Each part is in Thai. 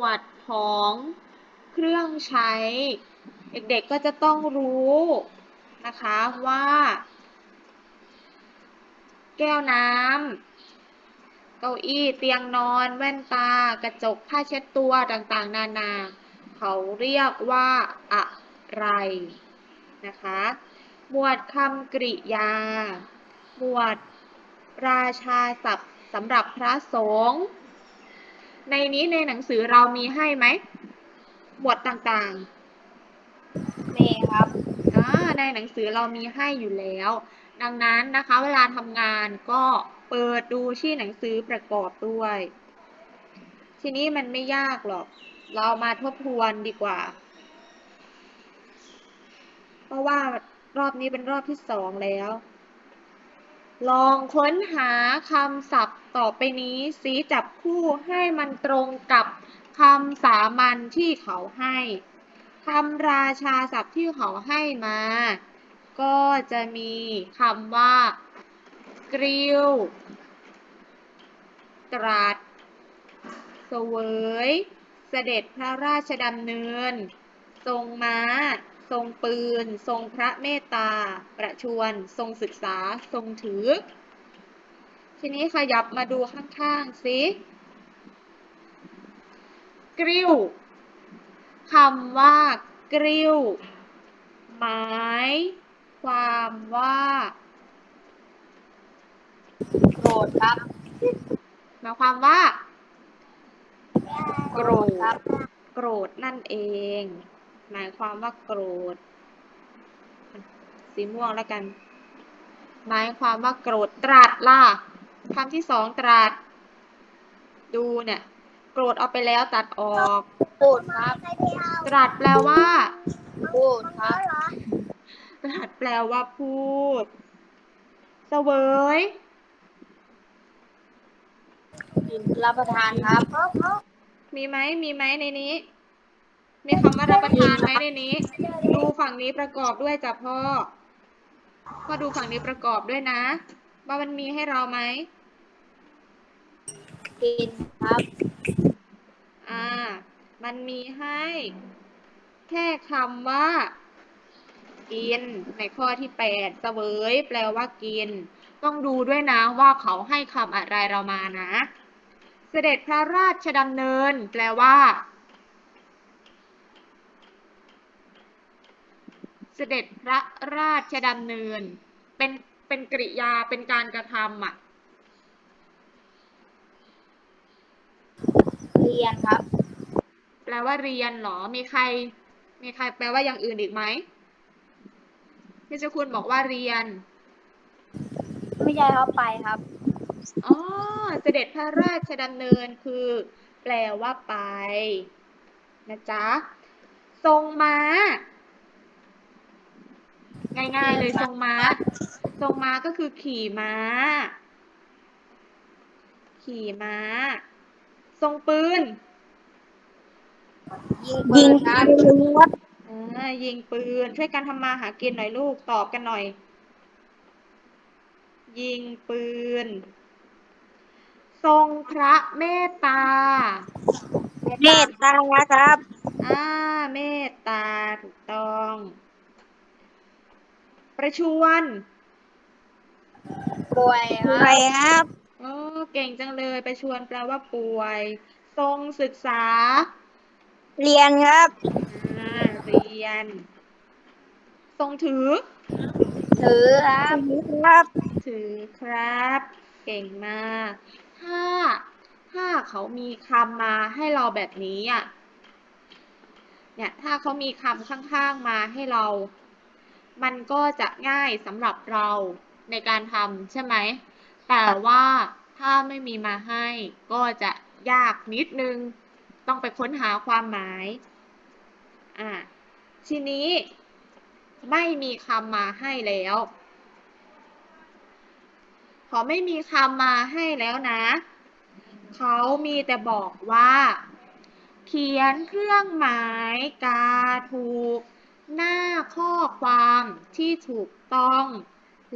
วดของเครื่องใช้ เด็กๆก็จะต้องรู้นะคะว่า แก้วน้ำเก้าอี้เตียงนอนแว่นตา กระจกผ้าเช็ดตัวต่างๆ นานา เขาเรียกว่าอะไรนะคะ หมวดคำกริยา หมวดราชาศัพท์สำหรับพระสงฆ์ ในนี้ในหนังสือเรามีให้ไหม หมวดต่างๆ มีครับอ่าในหนังสือเรามีให้อยู่แล้ว ดังนั้นนะคะ เวลาทำงานก็เปิดดูที่หนังสือประกอบด้วย ทีนี้มันไม่ยากหรอก เรามาทบทวนดีกว่า เพราะว่ารอบนี้เป็นรอบที่สองแล้ว ลองค้นหาคำศัพท์ ต่อไปนี้สีจับคู่ให้มันตรงกับคำสามัญที่เขาให้คำราชาศัพท์ที่เขาให้มา ก็จะมีคำว่ากริวตรัสเสวย เสด็จพระราชดำเนิน ทรงม้า ทรงปืน ทรงพระเมตตา ประชวรทรงศึกษา ทรงถือ ทีนี้ขยับมาดูข้างๆสิกริวคำว่ากริ้วหมายความว่า โกรธครับหมายความว่า โกรธครับ โกรธนั่นเอง หมายความว่าโกรธ สีม่วงแล้วกัน หมายความว่าโกรธตรัสล่ะ คำที่สองตรัส ดูเนี่ยโกรธเอาไปแล้วตัดออก พูดครับตรัสแปลว่า พูดครับตรัสแปลว่าพูด เสวย รับประทานครับมีไหมมีไหมในนี้ มีคำว่ารับประทานไหมในนี้ ดูฝั่งนี้ประกอบด้วยจ้ะพ่อ พ่อดูฝั่งนี้ประกอบด้วยนะ ว่ามันมีให้เราไหม กินครับ อ่า มันมีให้ แค่คำว่า กิน ในข้อที่แปดเสวย แปลว่ากิน ต้องดูด้วยนะว่าเขาให้คำอะไรเรามานะ เสด็จพระราชดำเนิน แปลว่า เสด็จพระราชดำเนิน เป็นเป็นกริยาเป็นการกระทำอะ เรียนครับ แปลว่าเรียนเหรอ มีใคร มีใครแปลว่าอย่างอื่นอีกไหมพี่เจ้าคุณบอกว่าเรียน ไม่ใช่เขาไปครับ อ๋อ เสด็จพระราชดำเนินคือ แปลว่าไป นะจ๊ะ ทรงม้า ง่ายๆเลยทรงม้า ทรงม้าก็คือขี่ม้า ขี่ม้า ทรงปืนยิงปืนครับอ่ายิงปืน ช่วยกันทำมาหากินหน่อยลูกตอบกันหน่อย ยิงปืน ทรงพระเมตตา เมตตาครับ อ่า เมตตาถูกต้อง ประชวรป่วยครับครับโอ้ เก่งจังเลยประชวรแปลว่าป่วย ทรงศึกษา เรียนครับอ่าเรียน ทรงถือ ถือครับครับ ถือครับ เก่งมากถ้าถ้าเขามีคำมาให้เราแบบนี้อะเนี่ยถ้าเขามีคำข้างๆมาให้เรา มันก็จะง่ายสำหรับเราในการทำใช่ไหม แต่ว่า ถ้าไม่มีมาให้ ก็จะยากนิดนึง ต้องไปค้นหาความหมาย อ่า ทีนี้ ไม่มีคำมาให้แล้ว พอไม่มีคำมาให้แล้วนะ เขามีแต่บอกว่า เขียนเครื่องหมายกาถูก หน้าข้อความที่ถูกต้อง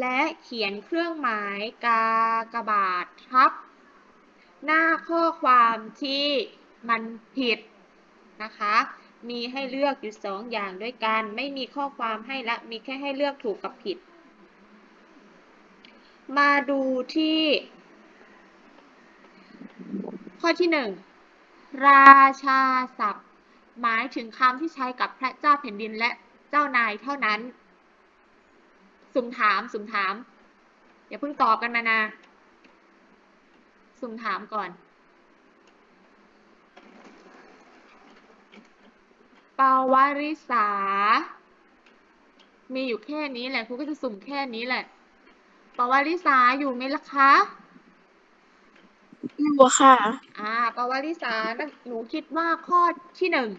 และเขียนเครื่องหมายกากบาททับ หน้าข้อความที่มันผิดนะคะ มีให้เลือกอยู่สองอย่างด้วยกัน ไม่มีข้อความให้ละ มีแค่ให้เลือกถูกกับผิด มาดูที่ ข้อที่หนึ่งราชาศัพท์ หมายถึงคำที่ใช้กับพระเจ้าแผ่นดินและเจ้านายเท่านั้น สุ่มถาม สุ่มถาม อย่าเพิ่งตอบกันมานะ สุ่มถามก่อนปวาริสา มีอยู่แค่นี้แหละครูก็จะสุ่มแค่นี้แหละปวาริสาอยู่ไหมล่ะคะอยู่ค่ะ อ่าปวาริสานะหนูคิดว่าข้อที่หนึ่ง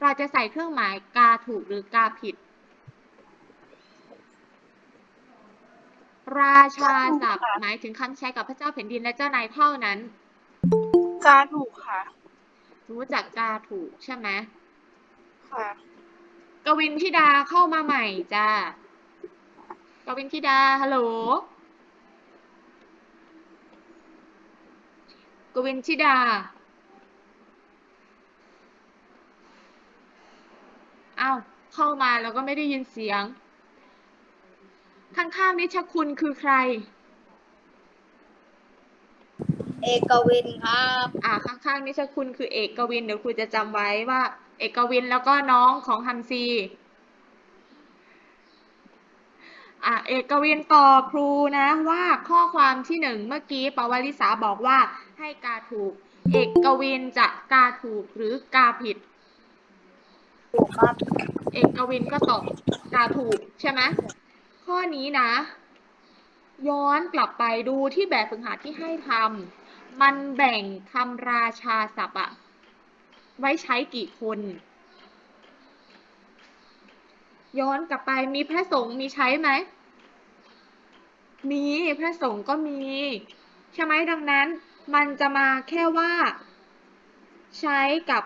เราจะใส่เครื่องหมายกาถูกหรือกาผิด ราชาศัพท์หมายถึงคำใช้กับพระเจ้าแผ่นดินและเจ้านายเท่านั้น กาถูกค่ะ รู้จักกาถูกใช่ไหมค่ะ กวินธิดาเข้ามาใหม่จ้ากวินธิดาฮัลโหลกวินธิดาอ้าวเข้ามาแล้วก็ไม่ได้ยินเสียง ข้างๆนิชคุณคือใคร เอกวินครับ อ่าข้างๆนิชคุณคือเอกวิน เดี๋ยวครูจะจำไว้ว่า เอกวินแล้วก็น้องของฮัมซีอะเอกวินตอบครูนะว่าข้อความที่หนึ่งเมื่อกี้ปวลิสาบอกว่าให้กาถูก เอกวินจะกาถูกหรือกาผิดถูกครับ เอกวินก็ตอบกาถูกใช่ไหม ข้อนี้นะ ย้อนกลับไปดูที่แบบฝึกหัดที่ให้ทำมันแบ่งคำราชาศัพท์อะไว้ใช้กี่คน ย้อนกลับไปมีพระสงฆ์มีใช้ไหม มีพระสงฆ์ก็มี ใช่ไหมดังนั้น มันจะมาแค่ว่า ใช้กับ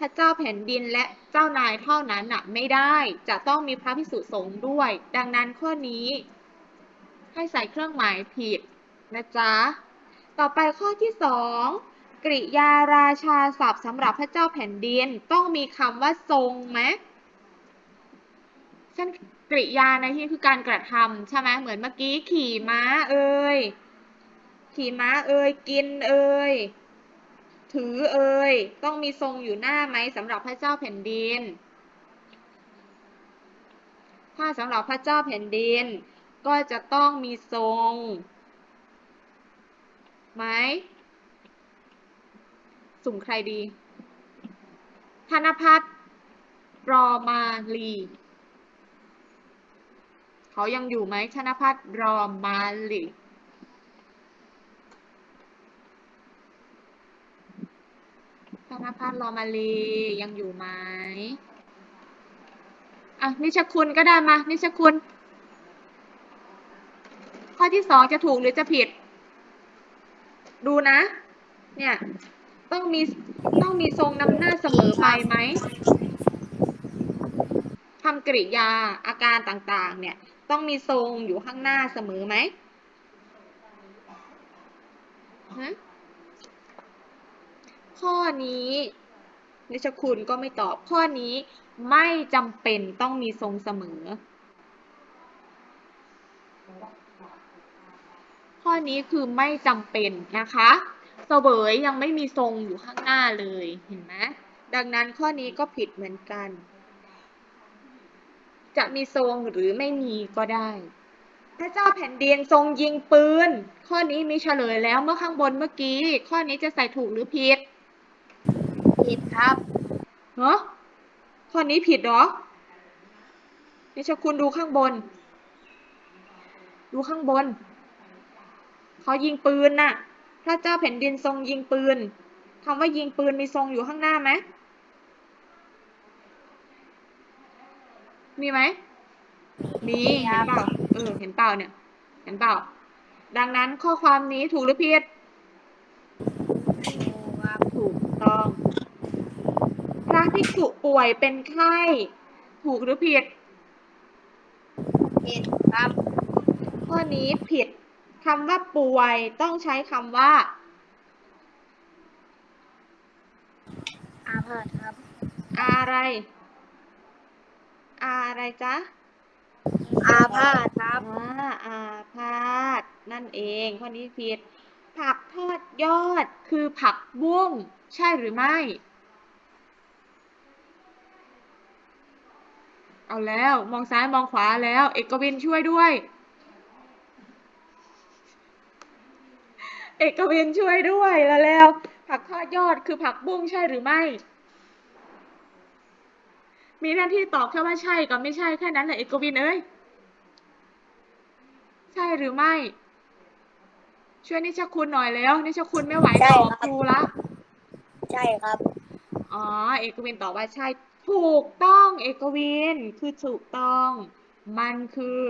พระเจ้าแผ่นดินและเจ้านายเท่านั้นน่ะไม่ได้จะต้องมีพระพิสุสงฆ์ด้วย ดังนั้นข้อนี้ ให้ใส่เครื่องหมายผิดนะจ๊ะต่อไปข้อที่สองกริยาราชาศัพท์สำหรับพระเจ้าแผ่นดินต้องมีคำว่าทรงไหมเช่นกริยาในที่คือการกระทำใช่ไหมเหมือนเมื่อกี้ขี่ม้าเอ่ยขี่ม้าเอ่ยกินเอ่ย ถือเอ่ยต้องมีทรงอยู่หน้าไหมสำหรับพระเจ้าแผ่นดิน ถ้าสำหรับพระเจ้าแผ่นดิน ก็จะต้องมีทรงไหมสุ่มใครดี ธนพัฒน์รอมาลีเขายังอยู่ไหมธนพัฒน์รอมาลี ธนพัฒน์รอมาลียังอยู่ไหมอะนิชคุณก็ได้มา นิชคุณ ข้อที่สองจะถูกหรือจะผิด ดูนะ เนี่ย ต้องมีต้องมีทรงนำหน้าเสมอไปไหมทำกริยาอาการต่างๆ เนี่ย ต้องมีทรงอยู่ข้างหน้าเสมอไหมฮะ ข้อนี้นิชคุณก็ไม่ตอบข้อนี้ไม่จำเป็นต้องมีทรงเสมอ ข้อนี้คือไม่จำเป็นนะคะเสวยยังไม่มีทรงอยู่ข้างหน้าเลยเห็นไหมดังนั้นข้อนี้ก็ผิดเหมือนกัน จะมีทรงหรือไม่มีก็ได้ พระเจ้าแผ่นดินทรงยิงปืน ข้อนี้มีเฉลยแล้วเมื่อข้างบนเมื่อกี้ ข้อนี้จะใส่ถูกหรือผิด ผิดครับเหรอข้อนี้ผิดเหรอนิชคุณดูข้างบน ดูข้างบน เขายิงปืนน่ะ พระเจ้าแผ่นดินทรงยิงปืนคำว่ายิงปืนมีทรงอยู่ข้างหน้าไหม มีไหม มีมีคเห็รันบเปล่า เออ เห็นเปล่าเนี่ย เห็นเปล่า ดังนั้นข้อความนี้ถูกหรือผิด ถูกครับ ถูกต้อง พ ระภิกษุป่วยเป็นไข้ถูกหรือผิด ผิดครับ ข้อนี้ผิดคำว่าป่วยต้องใช้คำว่า อาพาธครับ อะไร อะไรจ๊ะ อาพาธครับอ่าอาพาธนั่นเอง ข้อนี้ผิด ผักทอดยอดคือผักบุ้งใช่หรือไม่ เอาแล้ว มองซ้ายมองขวาแล้ว เอกวินช่วยด้วย เอกวินช่วยด้วยแล้วแล้ว ผักทอดยอดคือผักบุ้งใช่หรือไม่ มีหน้าที่ตอบแค่ว่าใช่กับไม่ใช่แค่นั้นแหละเอกวินเอ้ยใช่หรือไม่ ช่วยนิชคุณหน่อยแล้ว นิชคุณไม่ไหวใช่ตอบครับครูละ ใช่ครับ อ๋อ เอกวินตอบว่าใช่ ถูกต้องเอกวินคือถูกต้อง มันคือ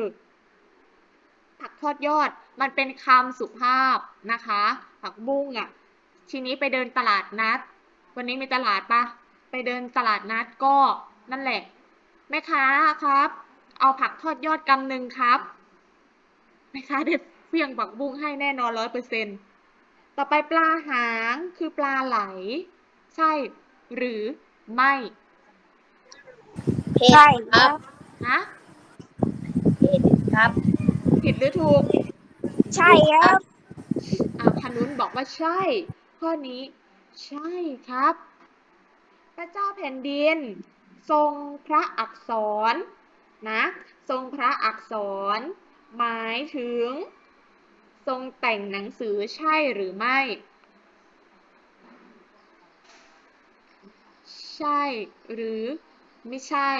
ผักทอดยอดมันเป็นคำสุภาพนะคะ ผักบุ้งอะทีนี้ไปเดินตลาดนัด วันนี้มีตลาดปะไปเดินตลาดนัดก็นั่นแหละแม่ค้าครับ เอาผักทอดยอดกำหนึ่งครับแม่ค้าได้เฟี้ยงผักบุ้งให้แน่นอนร้อยเปอร์เซ็นต์ต่อไปปลาหางคือปลาไหล ใช่ หรือไม่ ผิดใช่คครัรับบฮะผิดครับ ผิดหรือถูกใช่ครับอ่าพนุนบอกว่าใช่ ข้อนี้ ใช่ครับ พระเจ้าแผ่นดิน ทรงพระอักษรนะ ทรงพระอักษร หมายถึง ทรงแต่งหนังสือใช่หรือไม่ ใช่หรือ ไม่ใช่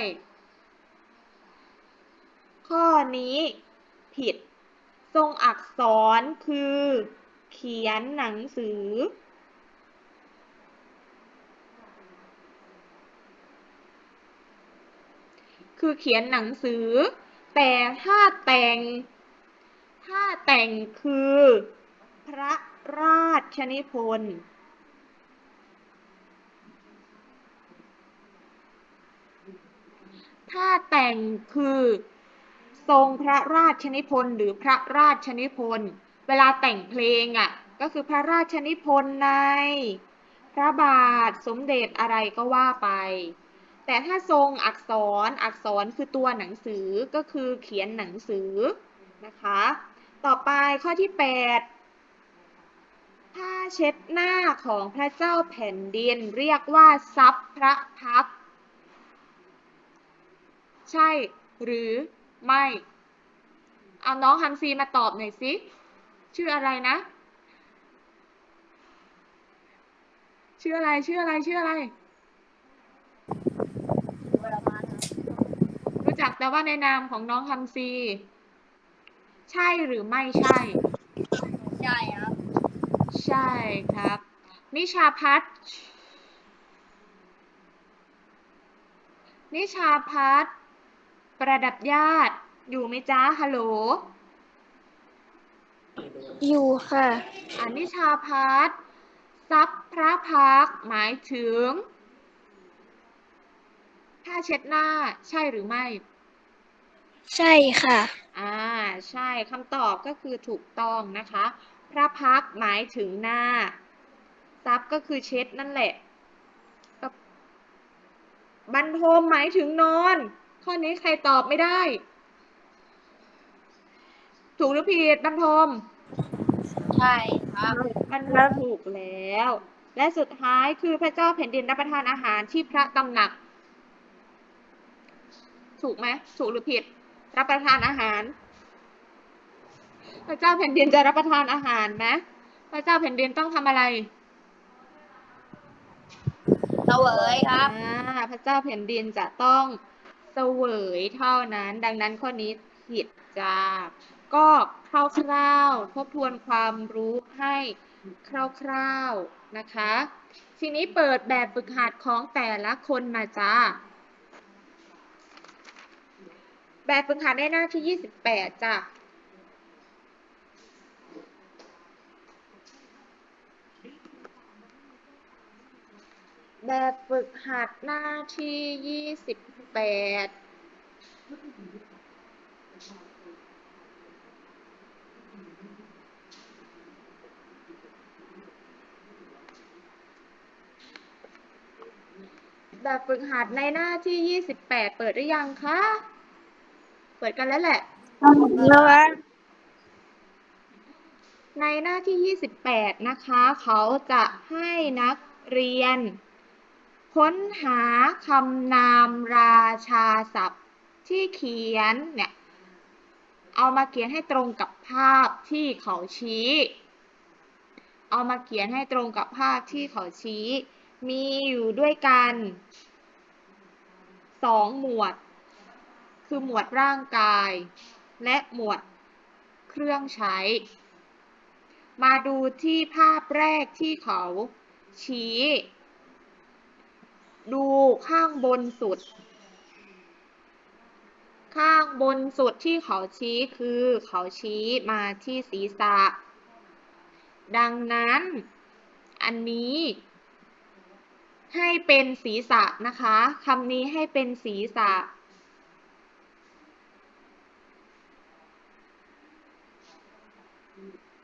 ข้อนี้ผิด ทรงอักษรคือ เขียนหนังสือ คือเขียนหนังสือ แต่ถ้าแต่ง ถ้าแต่งคือ พระราชนิพนธ์ ถ้าแต่งคือทรงพระราชนิพนธ์หรือพระราชนิพนธ์เวลาแต่งเพลงอะก็คือพระราชนิพนธ์ใน พระบาทสมเด็จอะไรก็ว่าไป แต่ถ้าทรงอักษรอักษรคือตัวหนังสือก็คือเขียนหนังสือนะคะ ต่อไปข้อที่ 8 ผ้าเช็ดหน้าของพระเจ้าแผ่นดินเรียกว่าซับพระพัก ใช่หรือไม่ เอาน้องฮัมซีมาตอบหน่อยสิ ชื่ออะไรนะ ชื่ออะไร ชื่ออะไร ชื่ออะไร รู้จักแต่ว่าในนามของน้องฮัมซี ใช่หรือไม่ใช่ ใช่ครับ ใช่ครับ นิชาพัฒน์นิชาพัฒน์ ประดับญาติ อยู่ไหมจ๊ะฮัลโหล อยู่ค่ะอันนิชาพัฒน์ทรัพย์พระพักตร์หมายถึงผ้าเช็ดหน้าใช่หรือไม่ ใช่ค่ะ อ่า ใช่คำตอบก็คือถูกต้องนะคะ พระพักตร์หมายถึงหน้า ซับก็คือเช็ดนั่นแหละกับบรรทมหมายถึงนอน ข้อนี้ใครตอบไม่ได้ ถูกหรือผิดบรรทมใช่ครับมันถูกแล้ว และสุดท้ายคือพระเจ้าแผ่นดินรับประทานอาหารที่พระตำหนัก ถูกไหมถูกหรือผิด รับประทานอาหาร พระเจ้าแผ่นดินจะรับประทานอาหารไหมพระเจ้าแผ่นดินต้องทำอะไรเสวยครับอ่าพระเจ้าแผ่นดินจะต้อง เสวยเท่านั้น ดังนั้นข้อนี้ผิดจ้า ก็คร่าวๆทบทวนความรู้ให้คร่าวๆนะคะ ทีนี้เปิดแบบฝึกหัดของแต่ละคนมาจ้า แบบฝึกหัดได้หน้าที่ 28จ้ะ แบบฝึกหัดหน้าที่28แบบฝึกหัดในหน้าที่28เปิดหรือยังคะ เปิดกันแล้วแหละแล้วครับในหน้าที่28นะคะ เขาจะให้นักเรียน ค้นหาคำนามราชาศัพท์ที่เขียนเนี่ยเอามาเขียนให้ตรงกับภาพที่เขาชี้ เอามาเขียนให้ตรงกับภาพที่เขาชี้ มีอยู่ด้วยกันสองหมวด คือหมวดร่างกาย และหมวดเครื่องใช้ มาดูที่ภาพแรกที่เขาชี้ ดูข้างบนสุด ข้างบนสุดที่เขาชี้คือเขาชี้มาที่ศีรษะ ดังนั้น อันนี้ให้เป็นศีรษะนะคะคำนี้ให้เป็นศีรษะ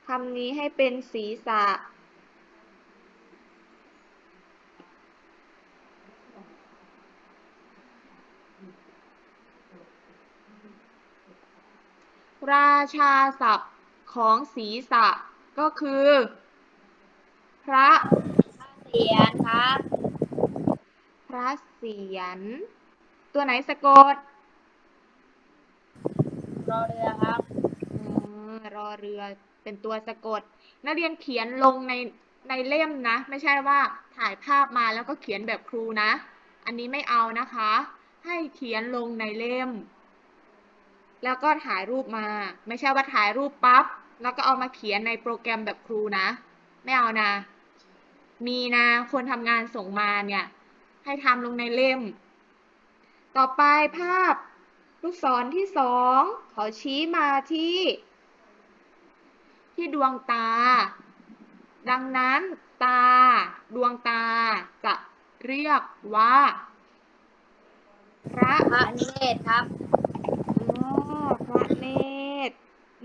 คำนี้ให้เป็นศีรษะ ราชาศัพท์ของศีรษะก็คือ พระเสียนครับ พระเสียร ตัวไหนสะกด รอเรือครับอืมรอเรือเป็นตัวสะกด นักเรียนเขียนลงในในเล่มนะ ไม่ใช่ว่าถ่ายภาพมาแล้วก็เขียนแบบครูนะ อันนี้ไม่เอานะคะ ให้เขียนลงในเล่ม แล้วก็ถ่ายรูปมา ไม่ใช่ว่าถ่ายรูปปั๊บแล้วก็เอามาเขียนในโปรแกรมแบบครูนะ ไม่เอานะ มีนะคนทำงานส่งมาเนี่ย ให้ทำลงในเล่ม ต่อไปภาพลูกศรที่สองเขาชี้มาที่ ที่ดวงตา ดังนั้นตา ดวงตาจะเรียกว่า พระพระนิเวศครับ อ๋อพระเนตร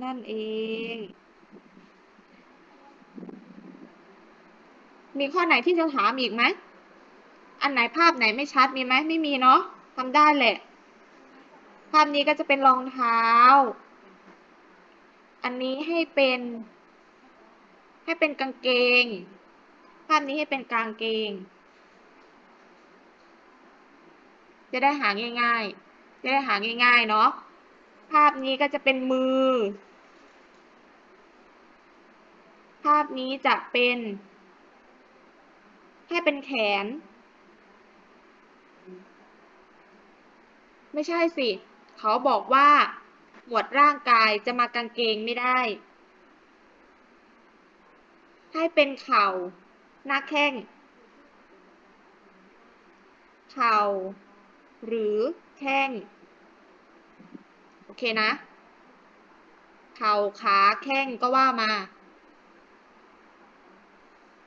นั่นเอง มีข้อไหนที่จะถามอีกไหม อันไหนภาพไหนไม่ชัดมีไหมไม่มีเนาะทำได้แหละ ภาพนี้ก็จะเป็นรองเท้า อันนี้ให้เป็น ให้เป็นกางเกง ภาพนี้ให้เป็นกางเกง จะได้หาง่ายๆ จะได้หาง่ายๆ เนาะ ภาพนี้ก็จะเป็นมือ ภาพนี้จะเป็นให้เป็นแขน ไม่ใช่สิ เขาบอกว่า หมวดร่างกายจะมากางเกงไม่ได้ ให้เป็นเข่า หน้าแข้ง เข่า หรือแข้ง อเคนะ เข่าขาแข้งก็ว่ามา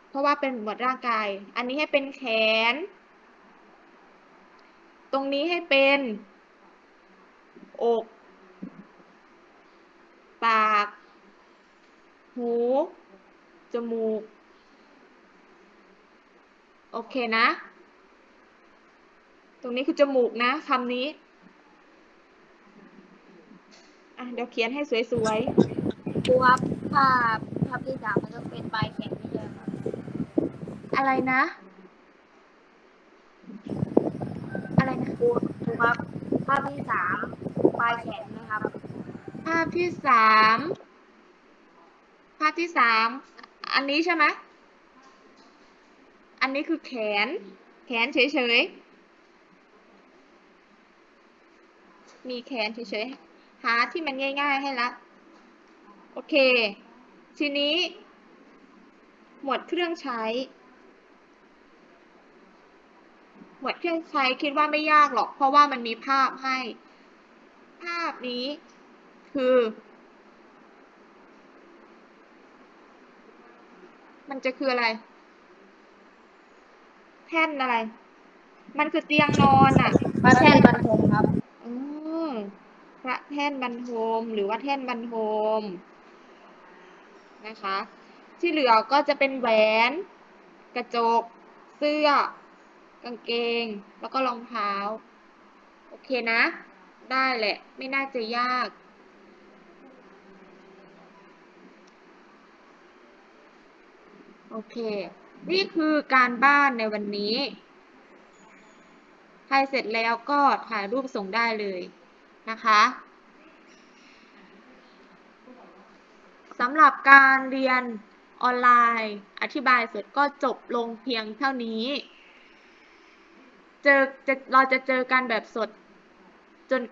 เพราะว่าเป็นหมวดร่างกาย อันนี้ให้เป็นแขน ตรงนี้ให้เป็น อก ปาก หู จมูก โอเคนะ ตรงนี้คือจมูกนะคำนี้ อ่ะเดี๋ยวเขียนให้สวยครูครับภาพภาพที่สามมันต้องเป็นปลายแขนไม่ใช่ครับๆ อะไรนะ อะไรนะ ครูครูครับภาพที่สามปลายแขนนะครับภาพที่สาม ภาพที่สาม อันนี้ใช่ไหม อันนี้คือแขน แขนเฉยๆ มีแขนเฉยๆ หาที่มันง่าย ๆ ให้ละ โอเค ทีนี้ หมวดเครื่องใช้ หมวดเครื่องใช้คิดว่าไม่ยากหรอก เพราะว่ามันมีภาพให้ ภาพนี้คือ มันจะคืออะไร แท่นอะไร มันคือเตียงนอนอะพระแท่นบรรทมครับ พระแท่นบรรทมหรือว่าแท่นบรรทมนะคะ ที่เหลือก็จะเป็นแหวน กระจก เสื้อ กางเกง แล้วก็รองเท้า โอเคนะ ได้แหละ ไม่น่าจะยากโอเค นี่คือการบ้านในวันนี้ ใครเสร็จแล้วก็ถ่ายรูปส่งได้เลย นะคะสำหรับการเรียนออนไลน์ อธิบายเสร็จก็จบลงเพียงเท่านี้ เจอจะเราจะเจอกันแบบสดจน